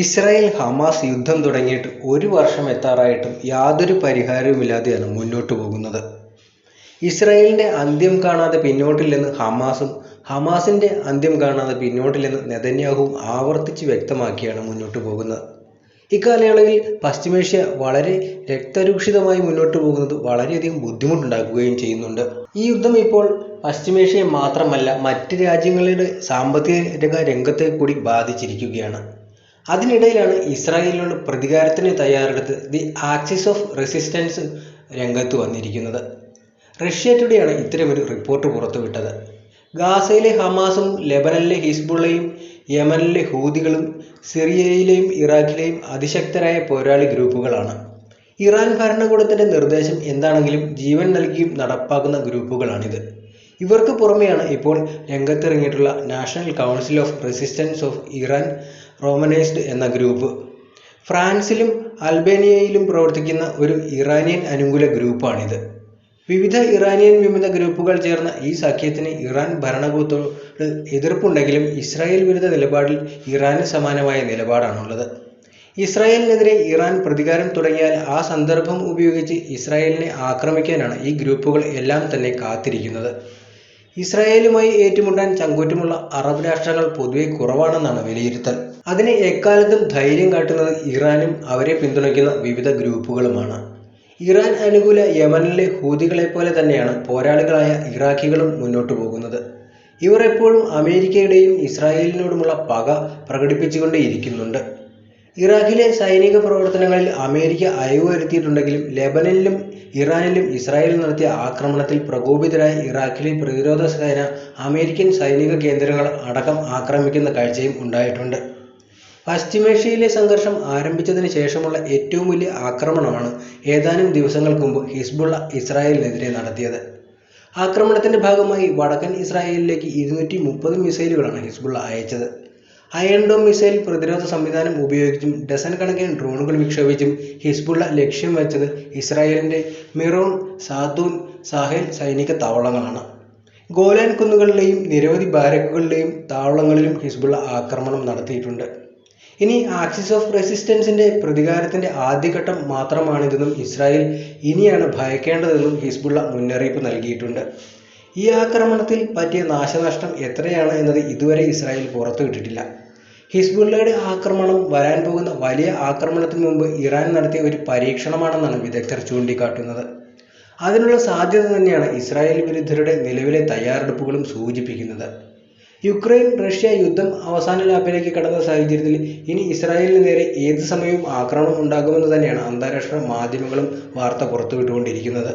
Israel Hamas യുദ്ധം തുടങ്ങിയിട്ട് ഒരു വർഷം എത്താറായിട്ടും യാതൊരു പരിഹാരവുമില്ലാതെയാണ് മുന്നോട്ട് പോകുന്നത്. ഇസ്രായേലിന്റെ അന്ത്യം കാണാതെ പിന്നോട്ടില്ലെന്ന് ഹമാസും ഹമാസിന്റെ അന്ത്യം കാണാതെ പിന്നോട്ടില്ലെന്ന് നെതന്യാഹുവും ആവർത്തിച്ച് വ്യക്തമാക്കിയാണ് മുന്നോട്ട് പോകുന്നത്. ഇക്കാലയളവിൽ പശ്ചിമേഷ്യ വളരെ രക്തരൂക്ഷിതമായി മുന്നോട്ട് പോകുന്നത് വളരെയധികം ബുദ്ധിമുട്ടുണ്ടാക്കുകയും ചെയ്യുന്നുണ്ട്. ഈ യുദ്ധം ഇപ്പോൾ പശ്ചിമേഷ്യയെ മാത്രമല്ല മറ്റ് രാജ്യങ്ങളുടെ സാമ്പത്തിക രംഗത്തെ കൂടി ബാധിച്ചിരിക്കുകയാണ്. അതിനിടയിലാണ് ഇസ്രായേലിനോട് പ്രതികാരത്തിന് തയ്യാറെടുത്ത് ദി ആക്സിസ് ഓഫ് റെസിസ്റ്റൻസ് രംഗത്ത് വന്നിരിക്കുന്നത്. റഷ്യ ടുഡേയാണ് ഇത്തരമൊരു റിപ്പോർട്ട് പുറത്തുവിട്ടത്. ഗാസയിലെ ഹമാസും ലെബനനിലെ ഹിസ്ബുള്ളയും യമനിലെ ഹൂതികളും സിറിയയിലെയും ഇറാഖിലെയും അതിശക്തരായ പോരാളി ഗ്രൂപ്പുകളാണ്. ഇറാൻ ഭരണകൂടത്തിന്റെ നിർദ്ദേശം എന്താണെങ്കിലും ജീവൻ നൽകിയും നടപ്പാക്കുന്ന ഗ്രൂപ്പുകളാണിത്. ഇവർക്ക് പുറമെയാണ് ഇപ്പോൾ രംഗത്തിറങ്ങിയിട്ടുള്ള National Council of Resistance of Iran romanised എന്ന ഗ്രൂപ്പ്. ഫ്രാൻസിലും അൽബേനിയയിലും പ്രവർത്തിക്കുന്ന ഒരു ഇറാനിയൻ അനുകൂല ഗ്രൂപ്പാണിത്. വിവിധ ഇറാനിയൻ വിമത ഗ്രൂപ്പുകൾ ചേർന്ന ഈ സഖ്യത്തിന് ഇറാൻ ഭരണകൂത്തോട് എതിർപ്പുണ്ടെങ്കിലും ഇസ്രായേൽ വിരുദ്ധ നിലപാടിൽ ഇറാന് സമാനമായ നിലപാടാണുള്ളത്. ഇസ്രായേലിനെതിരെ ഇറാൻ പ്രതികാരം തുടങ്ങിയാൽ ആ സന്ദർഭം ഉപയോഗിച്ച് ഇസ്രായേലിനെ ആക്രമിക്കാനാണ് ഈ ഗ്രൂപ്പുകൾ എല്ലാം തന്നെ കാത്തിരിക്കുന്നത്. ഇസ്രായേലുമായി ഏറ്റുമുട്ടാൻ ചങ്കൂറ്റമുള്ള അറബ് രാഷ്ട്രങ്ങൾ പൊതുവെ കുറവാണെന്നാണ് വിലയിരുത്തൽ. അതിന് എക്കാലത്തും ധൈര്യം കാട്ടുന്നത് ഇറാനും അവരെ പിന്തുണയ്ക്കുന്ന വിവിധ ഗ്രൂപ്പുകളുമാണ്. ഇറാൻ അനുകൂല യമനിലെ ഹൂതികളെ പോലെ തന്നെയാണ് പോരാളികളായ ഇറാഖികളും മുന്നോട്ടു പോകുന്നത്. ഇവർ എപ്പോഴും അമേരിക്കയുടെയും ഇസ്രായേലിനോടുമുള്ള പക പ്രകടിപ്പിച്ചുകൊണ്ടേയിരിക്കുന്നുണ്ട്. ഇറാഖിലെ സൈനിക പ്രവർത്തനങ്ങളിൽ അമേരിക്ക അയവ് വരുത്തിയിട്ടുണ്ടെങ്കിലും ലെബനനിലും ഇറാനിലും ഇസ്രായേൽ നടത്തിയ ആക്രമണത്തിൽ പ്രകോപിതരായ ഇറാഖിലെ പ്രതിരോധ സേന അമേരിക്കൻ സൈനിക കേന്ദ്രങ്ങൾ അടക്കം ആക്രമിക്കുന്ന കാഴ്ചയും ഉണ്ടായിട്ടുണ്ട്. പശ്ചിമേഷ്യയിലെ സംഘർഷം ആരംഭിച്ചതിന് ശേഷമുള്ള ഏറ്റവും വലിയ ആക്രമണമാണ് ഏതാനും ദിവസങ്ങൾക്ക് മുമ്പ് ഹിസ്ബുള്ള ഇസ്രായേലിനെതിരെ നടത്തിയത്. ആക്രമണത്തിന്റെ ഭാഗമായി വടക്കൻ ഇസ്രായേലിലേക്ക് ഇരുന്നൂറ്റി മുപ്പത് മിസൈലുകളാണ് ഹിസ്ബുള്ള അയച്ചത്. അയൺ മിസൈൽ പ്രതിരോധ സംവിധാനം ഉപയോഗിച്ചും ഡസൻ കണക്കിന് ഡ്രോണുകൾ വിക്ഷേപിച്ചും ഹിസ്ബുള്ള ലക്ഷ്യം വെച്ചത് ഇസ്രായേലിന്റെ മിറോൺ സാത്തൂൻ സാഹേൽ സൈനിക താവളങ്ങളാണ്. ഗോലാൻ കുന്നുകളിലെയും നിരവധി ബാരക്കുകളിലെയും താവളങ്ങളിലും ഹിസ്ബുള്ള ആക്രമണം നടത്തിയിട്ടുണ്ട്. ഇനി ആക്സിസ് ഓഫ് റെസിസ്റ്റൻസിന്റെ പ്രതികാരത്തിന്റെ ആദ്യഘട്ടം മാത്രമാണിതെന്നും ഇസ്രായേൽ ഇനിയാണ് ഭയക്കേണ്ടതെന്നും ഹിസ്ബുള്ള മുന്നറിയിപ്പ് നൽകിയിട്ടുണ്ട്. ഈ ആക്രമണത്തിൽ പറ്റിയ നാശനഷ്ടം എത്രയാണ് എന്നത് ഇതുവരെ ഇസ്രായേൽ പുറത്തുവിട്ടിട്ടില്ല. ഹിസ്ബുള്ളയുടെ ആക്രമണം വരാൻ പോകുന്ന വലിയ ആക്രമണത്തിന് മുമ്പ് ഇറാൻ നടത്തിയ ഒരു പരീക്ഷണമാണെന്നാണ് വിദഗ്ധർ ചൂണ്ടിക്കാട്ടുന്നത്. അതിനുള്ള സാധ്യത തന്നെയാണ് ഇസ്രായേൽ വിരുദ്ധരുടെ നിലവിലെ തയ്യാറെടുപ്പുകളും സൂചിപ്പിക്കുന്നത്. യുക്രൈൻ റഷ്യ യുദ്ധം അവസാന ലാപ്പിലേക്ക് കടന്ന സാഹചര്യത്തിൽ ഇനി ഇസ്രായേലിന് നേരെ ഏത് സമയവും ആക്രമണം ഉണ്ടാകുമെന്ന് തന്നെയാണ് അന്താരാഷ്ട്ര മാധ്യമങ്ങളും വാർത്ത പുറത്തുവിട്ടുകൊണ്ടിരിക്കുന്നത്.